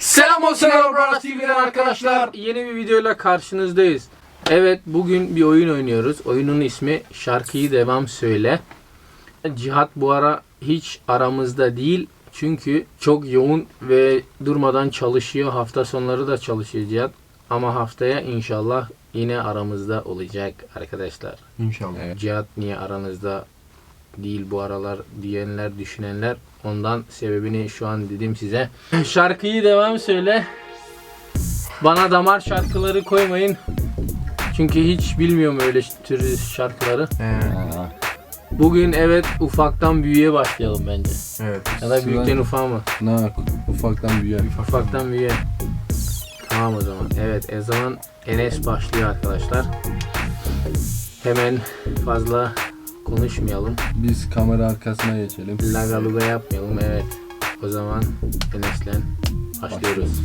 Selam olsun Aerobras TV'den arkadaşlar. Yeni bir videoyla karşınızdayız. Evet bugün bir oyun oynuyoruz. Oyunun ismi Şarkıyı Devam Söyle. Cihat bu ara hiç aramızda değil. Çünkü çok yoğun ve durmadan çalışıyor. Hafta sonları da çalışıyor Cihat. Ama haftaya inşallah yine aramızda olacak arkadaşlar. İnşallah. Cihat niye aranızda değil bu aralar diyenler, düşünenler ondan sebebini şu an dedim size. Şarkıyı devam söyle. Bana damar şarkıları koymayın. Çünkü hiç bilmiyorum öyle tür şarkıları. Bugün evet ufaktan büyüğe başlayalım bence. evet. Ya da büyükten ufağa mı? Na ufaktan büyüyor. Ufaktan büyüğe. Tamam o zaman. Evet o zaman Enes başlıyor arkadaşlar. Hemen fazla konuşmayalım. Biz kamera arkasına geçelim. Laga luga yapmayalım evet. O zaman Enes'le başlıyoruz.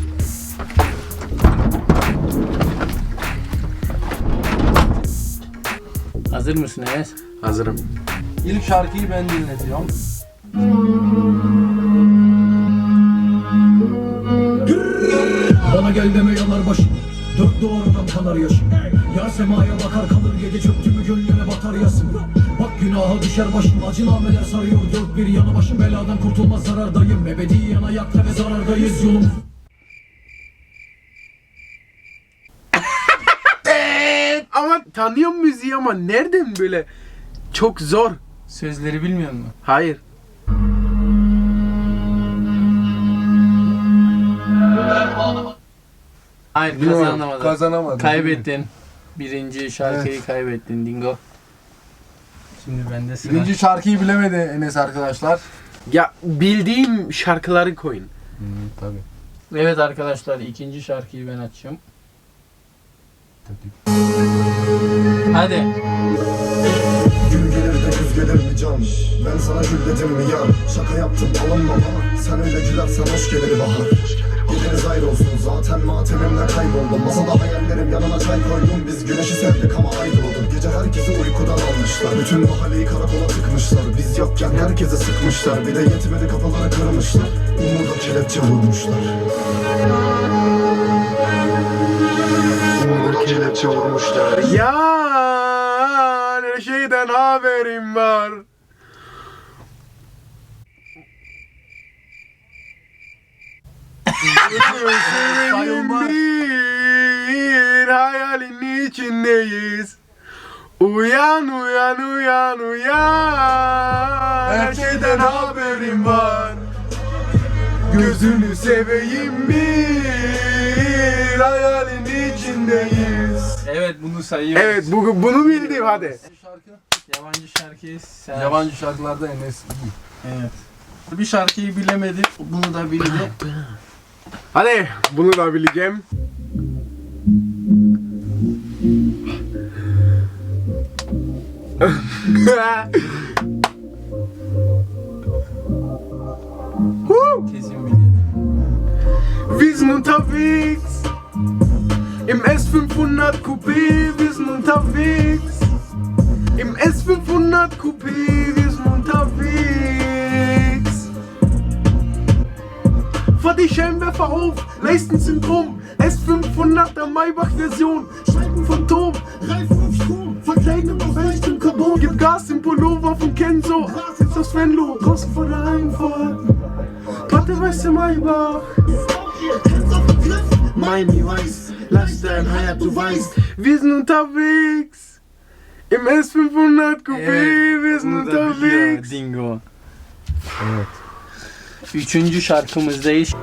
Hazır mısın Enes? Hazırım. İlk şarkıyı ben dinletiyorum. Bana gel deme yanar başım Dört duvarından kanar yaşım Yar semaya bakar kalır gece çöktü mü gönlüme batar yasım günaha düşer başım acı nameler sarıyor Dört bir yanı başım beladan kurtulmaz zarardayım Ebediyen ayakta ve zarardayız yolum Ama tanıyorum müziği ama nereden böyle çok zor. Sözleri bilmiyor musun? Hayır. Hayır kazanamadın. Kazanamadım. Kaybettin. Birinci şarkıyı kaybettin Dingo. Şimdi bende sıra. Birinci şarkıyı bilemedi Enes arkadaşlar. Ya bildiğim şarkıları koyun. Hı, tabii. Evet arkadaşlar ikinci şarkıyı ben açacağım. Hadi. Gün gelir de güz gelir mi can? Ben sana gül dedim mi yar? Şaka yaptım alınma bana Sen öyle gülersen hoş gelir bahar Geceniz ayrı olsun zaten matemimle kayboldum Masada hayallerim yanına çay koydum Biz güneşi sevdik ama ay doğdu Gece herkesi uykudan almışlar Bütün mahalleyi karakola tıkmışlar Biz yokken herkese sıkmışlar Bir de yetmedi kafaları kırmışlar Umuda kelepçe vurmuşlar Umuda kelepçe vurmuşlar Ya her şeyden haberim var. Sayılmaz. bir hayalin içindeyiz. Uyan uyan uyan uyan Her şeyden haberim var Gözünü seveyim bir hayalin içindeyiz Evet bunu sayıyoruz. Evet bu, bunu bildim hadi. Şarkı? Yabancı şarkıyı sen Yabancı şarkılarda Enes iyi. Evet. Bir şarkıyı bilemedi. Bunu da bildi. Hadi bunu da bileceğim. Wir sind unterwegs. Im S500 Coupé, wir sind unterwegs. Im S500 Coupé, wir sind unterwegs. Fahr die Scheinwerfer auf, Leistensyndrom, S500er Maybach-Version, Scheiben von Tom, Reifen auf Strom, verkleiden auf Gas im Pullover von Kenzo, Gras ist aus Venlo, draußen vor der Einfahrt, Warte, weißt du, Maybach. Miami Weiß, Lifestyle, Hayat, du weißt, wir sind unterwegs. Im S500 Coupé, wir sind unterwegs. Dingo. Evet. Üçüncü şarkımızdayız.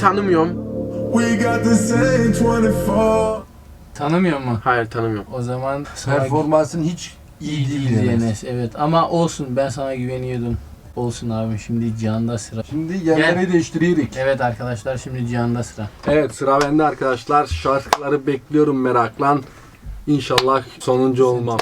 Tanımıyorum. We got the same 24 Tanımıyor mu? Hayır tanımıyorum. O zaman Performansın hiç iyi değil değil Enes. Enes. Evet ama olsun ben sana güveniyordum. Olsun abi şimdi Cihan'da sıra. Şimdi yerleri değiştiriyoruz. Evet arkadaşlar şimdi Cihan'da sıra. Evet sıra bende arkadaşlar. Şarkıları bekliyorum merakla. İnşallah sonuncu olmam.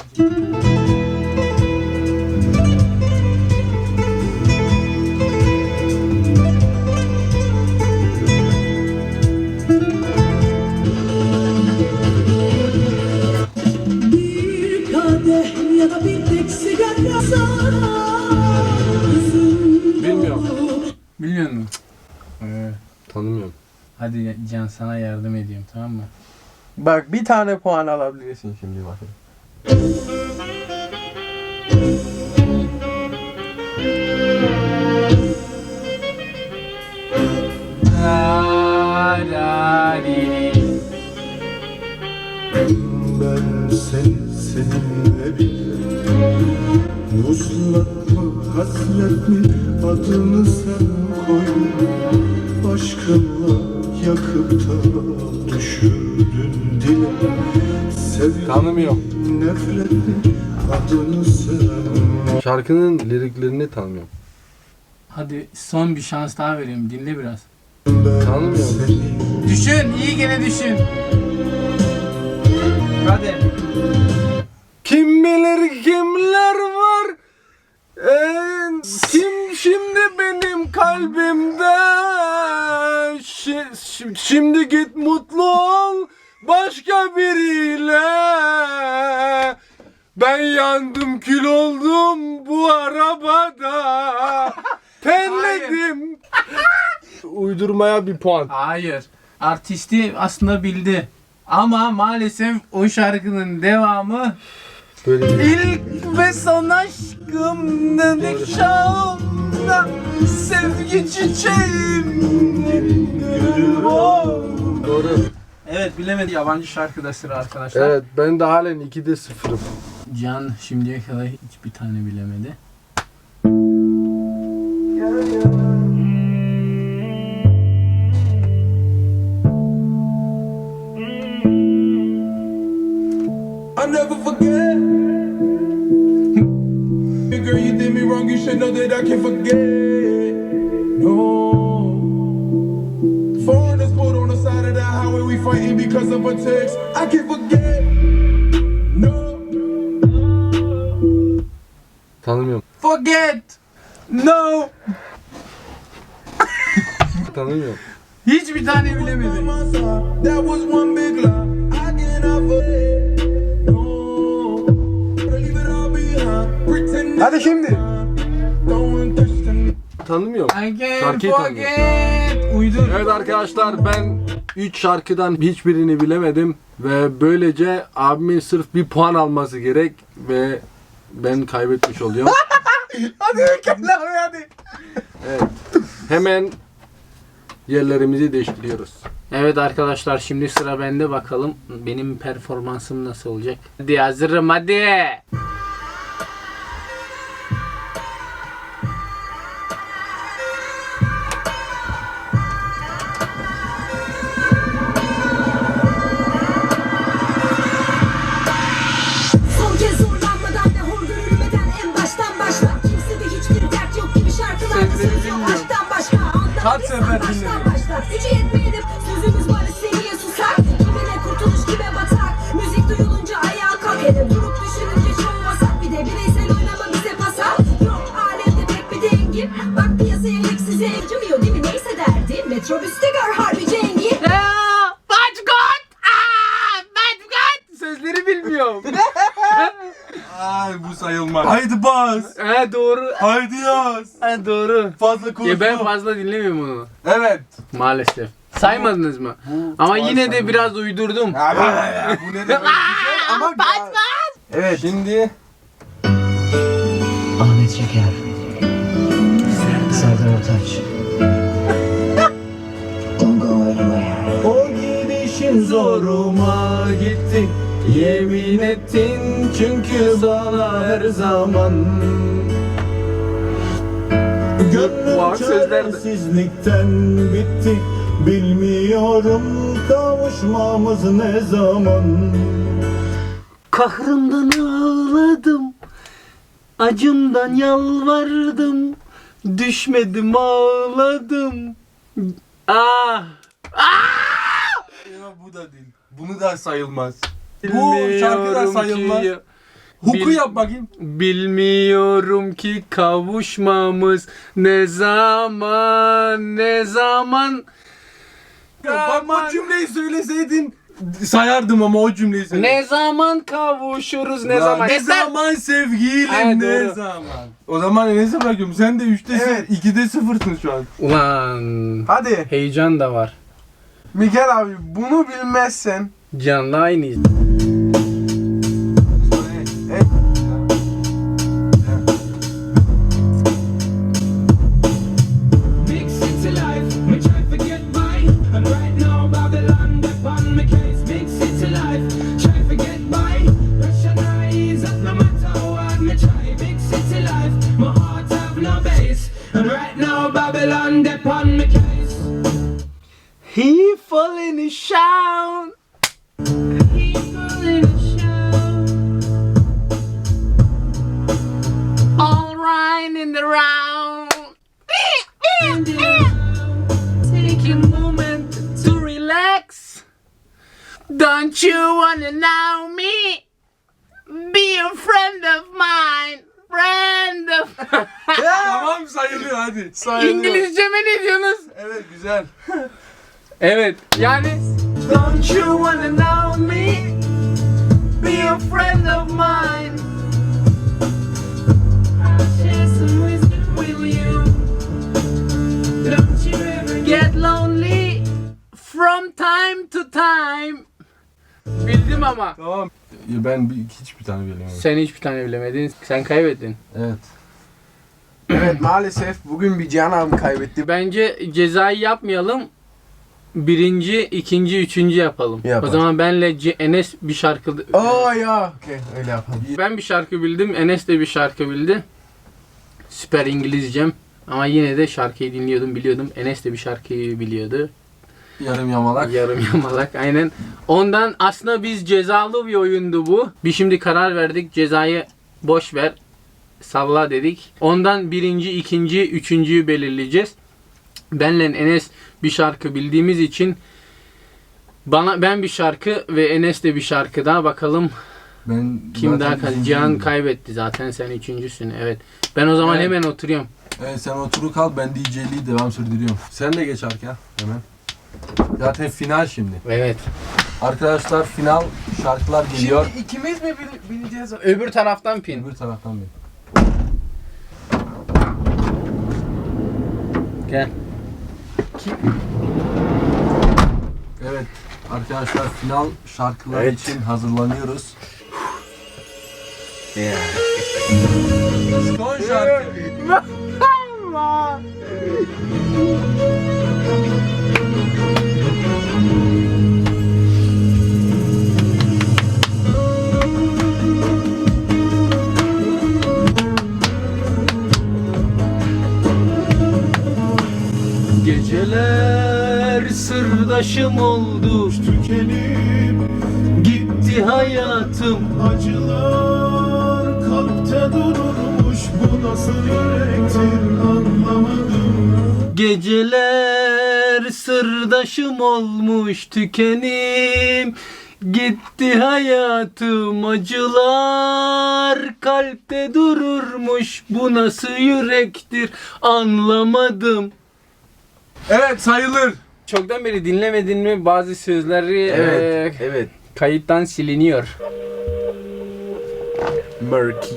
Kadeh ya da bir tek sigara Bilmiyorum. Biliyor musun? Ee, Tanımıyorum. hadi Can sana yardım edeyim tamam mı? Bak bir tane puan alabilirsin şimdi li. Ben seni seninle bir Vuslat mı hasret mi adını sen koydun Aşkınla yakıp da düşürdün dile Tanımıyorum. nefret mi adını sen Şarkının liriklerini tanımıyorum. Hadi son bir şans daha vereyim dinle biraz. Ben Tanımıyorum. seni Düşün iyi gene düşün. Hadi. Şi- şi- şimdi git mutlu ol başka biriyle. Ben yandım kül oldum bu arabada. Terledim. Uydurmaya bir puan. Hayır. Artisti aslında bildi. Ama maalesef o şarkının devamı Böyle bir İlk ve son aşkım dedik şahımda Sevgi çiçeğim doğru. Evet bilemedi yabancı şarkıda sıra arkadaşlar. Evet ben de halen 2'de sıfırım. Can şimdiye kadar hiçbir tane bilemedi. I never forget. You did me wrong, you should know that I can forget. No. Foreigners put on the side of the highway, we fighting because of a text. I can forget. No. Tanımıyorum. Forget! No! Tanımıyorum. Hiçbir tane bilemedi. Hadi şimdi. Tanımıyorum. Şarkıyı! Uydur. Evet arkadaşlar ben 3 şarkıdan hiçbirini bilemedim ve böylece abimin sırf bir puan alması gerek ve ben kaybetmiş oluyorum. Hadi mükemmel hadi. Evet. Hemen yerlerimizi değiştiriyoruz. Evet arkadaşlar şimdi sıra bende bakalım benim performansım nasıl olacak. Hadi hazırım hadi. Hele durup düşününce çoğu vasak Bir de bireysel oynama bize pasal Yok alemde pek bir dengim Bak piyasaya eksize acımıyor değil mi neyse derdim Metrobüste gör harbi cengi Başkan! Başkan! Sözleri bilmiyorum. Ay bu sayılmaz. Haydi bas. He doğru. Haydi yaz. He doğru. Fazla konuşma. Ya ben fazla dinlemiyorum onu. Evet. Maalesef. Saymadınız mı? Ama yine de biraz uydurdum. bu ne demek? Ama Evet. Şimdi Ahmet Şeker Serdar Ortaç Don't go anywhere o gidişin zoruma gitti. Yemin ettin çünkü sana her zaman Gönlüm Var sözlerde. çaresizlikten bitti Bilmiyorum kavuşmamız ne zaman Kahrımdan ağladım. Acımdan yalvardım. Düşmedim ağladım. Ah! Ya bu da değil. Bunu da sayılmaz. Bu şarkı da Bilmiyorum sayılmaz. ki- Huku Bil- yap bakayım. Bilmiyorum ki kavuşmamız ne zaman ne zaman Ya bak bu cümleyi söyleseydin sayardım ama o cümleyi söyledim. Ne zaman kavuşuruz ne Ya zaman? Ne zaman sevgilim Ay, ne doğru. zaman? O zaman Enes'e bırakıyorum. Sen de 3'te Evet. 2'de 0'sın şu an. Ulan Hadi heyecan da var. Miguel abi bunu bilmezsen Canlı aynıyız. Falling in shout. People in the show. All right in the round. Take a moment to relax. Don't you wanna know me? Be a friend of mine. Friend of... tamam sayılıyor hadi. İngilizce mi ne diyorsunuz? Evet güzel. Evet yani Don't you wanna know me? Be a friend of mine I'll share some wisdom with you Don't you ever get lonely From time to time Bildim ama Tamam. Ya ben bir, hiçbir tane bilemiyorum. Sen hiçbir tane bilemedin Sen kaybettin Evet. evet maalesef bugün bir abim kaybetti. Bence cezayı yapmayalım Birinci, ikinci, üçüncü yapalım. Yapalım. O zaman benle C- Enes bir şarkı Oo ya. Okey öyle yapalım. Ben bir şarkı bildim. Enes de bir şarkı bildi. Süper İngilizcem. Ama yine de şarkıyı dinliyordum, biliyordum. Enes de bir şarkıyı biliyordu. Yarım yamalak. Yarım yamalak aynen. Ondan aslında biz cezalı bir oyundu bu. Bir şimdi karar verdik. Cezayı boş ver. Salla dedik. Ondan birinci, ikinci, üçüncüyü belirleyeceğiz. Benle Enes bir şarkı bildiğimiz için bana ben bir şarkı ve Enes de bir şarkı daha bakalım Ben kim daha ikinciyim. Cihan kaybetti zaten sen üçüncüsün evet. Ben o zaman Evet. hemen oturuyorum. Evet sen oturup kal ben DJ'liği devam sürdürüyorum. Sen de geç arkaya hemen. Zaten final şimdi. Evet. Arkadaşlar final şarkılar geliyor. Şimdi ikimiz mi bil- bileceğiz? Öbür taraftan pin. Öbür taraftan bir. Gel. Evet arkadaşlar final şarkılar Evet. için hazırlanıyoruz. Son şarkı. sırdaşım oldu. Tükenip Gitti hayatım. acılar kalpte dururmuş Bu nasıl yürektir anlamadım Geceler sırdaşım olmuş tükenim. Gitti hayatım acılar kalpte dururmuş bu nasıl yürektir anlamadım. Evet sayılır. Çoktan beri dinlemedin mi bazı sözleri eee, evet. kayıttan siliniyor. Murky.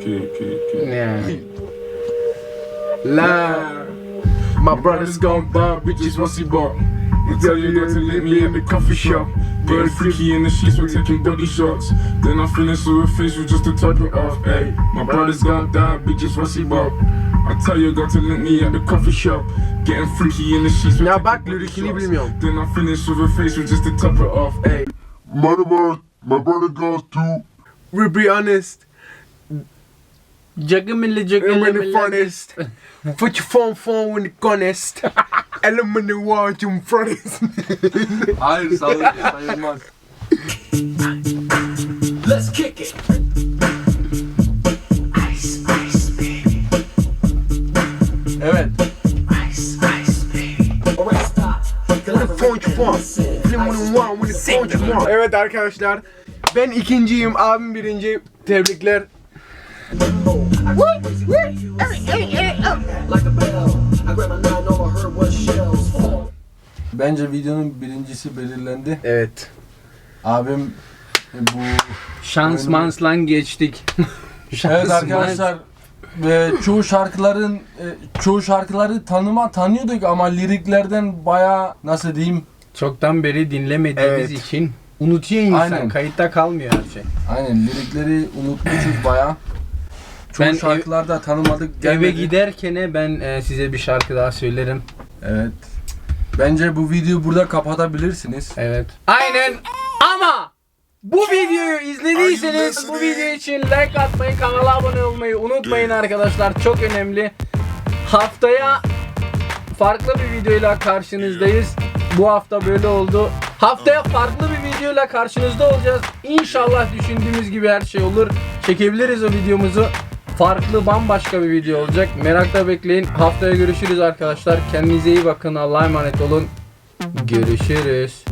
Key. Yani. La. My brother's gone bar, bitches once he bought. He tell you not to let me in the coffee shop. Getting freaky in the sheets, we're taking body shots. Then I finish with a facial just to top it off. Hey, my brother's gone down, bitches once he bought. I tell you got to link me at the coffee shop. Getting freaky in the sheets, we're Ya taking bak body lirikini shots. bilmiyorum. Then I finish with a facial just to top it off. Hey. My, my, my brother goes to We'll be honest. Cagımille I'm in cagımille. the funnest. Put your phone phone when the honest. Elim in the watch in front Hayır sayılır, sayılmaz. Let's kick it Evet arkadaşlar. Ben ikinciyim, abim birinci. Tebrikler. Bence videonun birincisi belirlendi. Evet. Abim e, bu Şans manslan geçtik. Şans Evet arkadaşlar ve çoğu şarkıların e, çoğu şarkıları tanıma tanıyorduk ama liriklerden baya nasıl diyeyim Çoktan beri dinlemediğimiz Evet. için unutuyor insan. Aynen. Kayıtta kalmıyor her şey. aynen lirikleri unutmuşuz baya. Çoğu Ben ev- şarkılarda tanımadık Eve gelmedi. giderken ben e, size bir şarkı daha söylerim. Evet. Bence bu videoyu burada kapatabilirsiniz. Evet. Aynen ama bu videoyu izlediyseniz bu video için like atmayı, kanala abone olmayı unutmayın arkadaşlar. Çok önemli. Haftaya farklı bir videoyla karşınızdayız. Bu hafta böyle oldu. Haftaya farklı bir videoyla karşınızda olacağız. İnşallah düşündüğümüz gibi her şey olur. Çekebiliriz o videomuzu. Farklı bambaşka bir video olacak. Merakla bekleyin. Haftaya görüşürüz arkadaşlar. Kendinize iyi bakın. Allah'a emanet olun. Görüşürüz.